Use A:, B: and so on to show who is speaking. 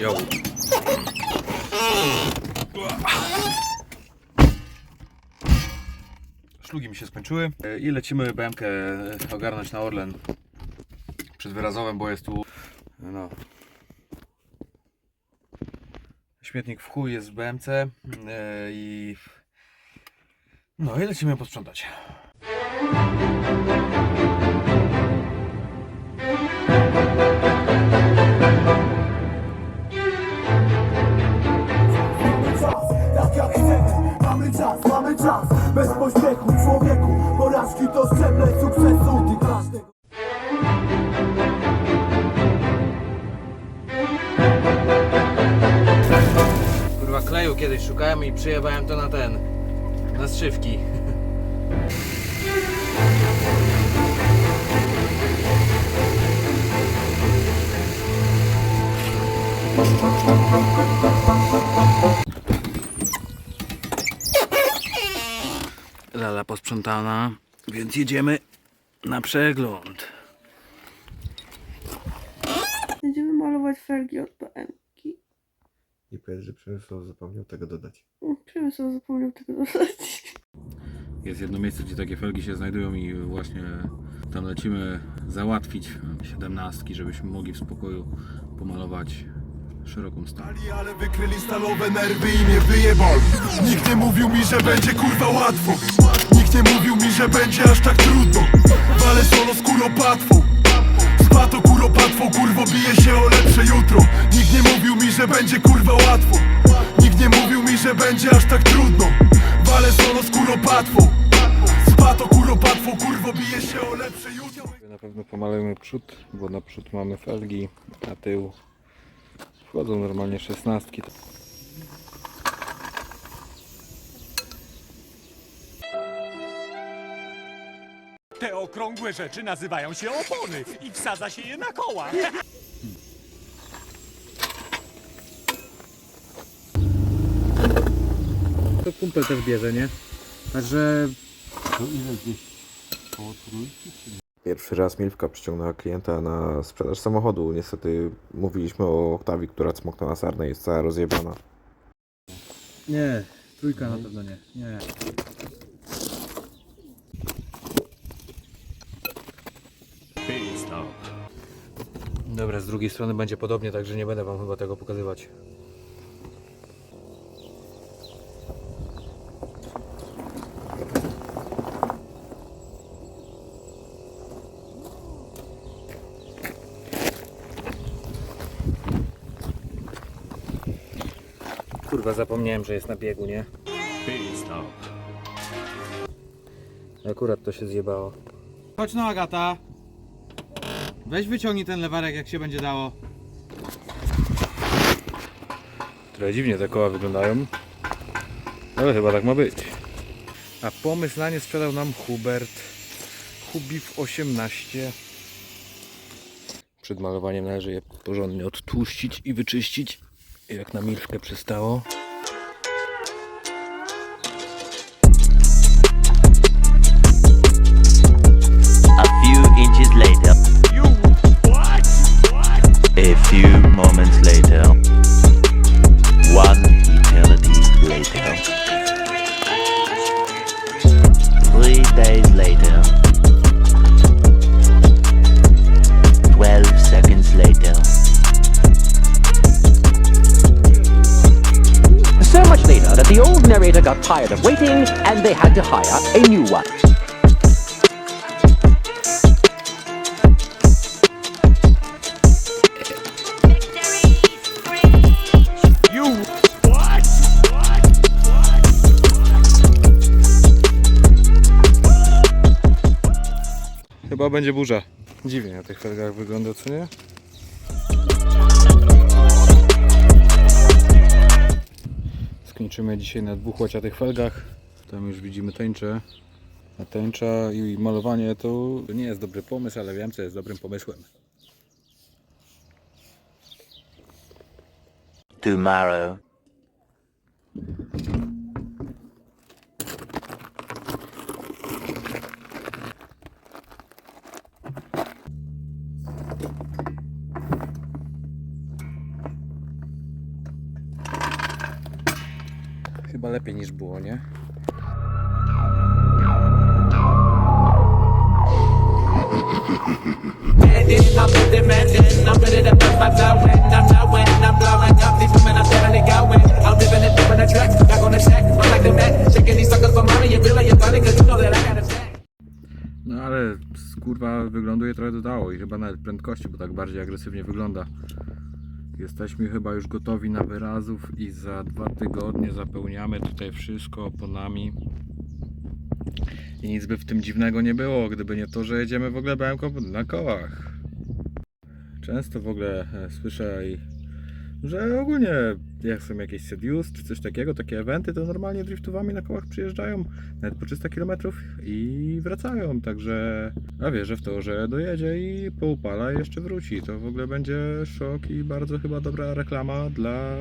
A: Jo. Szlugi mi się skończyły E, i lecimy BMK ogarnąć na Orlen przed wyrazowem, bo jest tu no śmietnik w chuj jest w BMC e, i no i lecimy posprzątać.
B: Czas. Bez pośpiechu człowieku Porażki to szczeble sukcesu. Ty każdego
A: Kurwa kleju kiedyś szukałem i przyjebałem to na ten, na strzywki. Lala posprzątana, więc jedziemy na przegląd.
C: Będziemy malować felgi od BM-ki.
D: I powiedz, że Przemysław zapomniał tego dodać.
C: Przemysł zapomniał tego dodać.
A: Jest jedno miejsce, gdzie takie felgi się znajdują i właśnie tam lecimy załatwić siedemnastki, żebyśmy mogli w spokoju pomalować szeroką.
B: Ali, ale wykryli stalowe nerwy i mnie wyjebali. Nikt nie mówił mi, że będzie kurwa łatwo. Nikt nie mówił mi, że będzie aż tak trudno. Walę solo z kuropatwą. Z pato kuropatwą, kurwo bije się o lepsze jutro. Nikt nie mówił mi, że będzie kurwa łatwo. Nikt nie mówił mi, że będzie aż tak trudno. Walę solo z kuropatwą. Z pato kuropatwą, kurwo bije się o lepsze jutro.
A: Na pewno pomalujemy przód, bo na przód mamy felgi, a tył wchodzą normalnie szesnastki.
E: Te okrągłe rzeczy nazywają się opony i wsadza się je na koła.
A: To kumpel też bierze, nie? Także
D: Pierwszy raz Milwka przyciągnęła klienta na sprzedaż samochodu. Niestety mówiliśmy o Oktawii, która cmoknęła sarnę i jest cała rozjebana.
A: nie, trójka na pewno nie. Nie. Dobra, z drugiej strony będzie podobnie, także nie będę wam chyba tego pokazywać. Kurwa, zapomniałem, że jest na biegu, nie? Akurat to się zjebało. Chodź no Agata. Weź wyciągnij ten lewarek jak się będzie dało. Trochę dziwnie te koła wyglądają. Ale chyba tak ma być. A pomysł na nie sprzedał nam Hubert. Hubif 18. Przed malowaniem należy je porządnie odtłuścić i wyczyścić. Jak na milczkę przystało.
F: The old narrator got tired of waiting and they had to hire a new one.
E: You what? What?
A: Chyba będzie burza. Dziwnie na tych felgach wygląda, co nie? Skończymy dzisiaj na dwóch łaciatych felgach. Tam już widzimy tęczę. A tęcza i malowanie to nie jest dobry pomysł, ale wiem co jest dobrym pomysłem.
G: Tomorrow.
A: Chyba lepiej niż było, nie? No ale kurwa wygląduje trochę dodało i chyba nawet prędkości, bo tak bardziej agresywnie wygląda. Jesteśmy chyba już gotowi na wyrazów i za dwa tygodnie zapełniamy tutaj wszystko oponami. I nic by w tym dziwnego nie było, gdyby nie to, że jedziemy w ogóle BMK na kołach. Często w ogóle e, słyszę, i, że ogólnie jak są jakieś Seduce czy coś takiego, takie eventy, to normalnie driftowami na kołach przyjeżdżają nawet po 300 km i wracają, także ja wierzę w to, że dojedzie i poupala i jeszcze wróci. To w ogóle będzie szok i bardzo chyba dobra reklama dla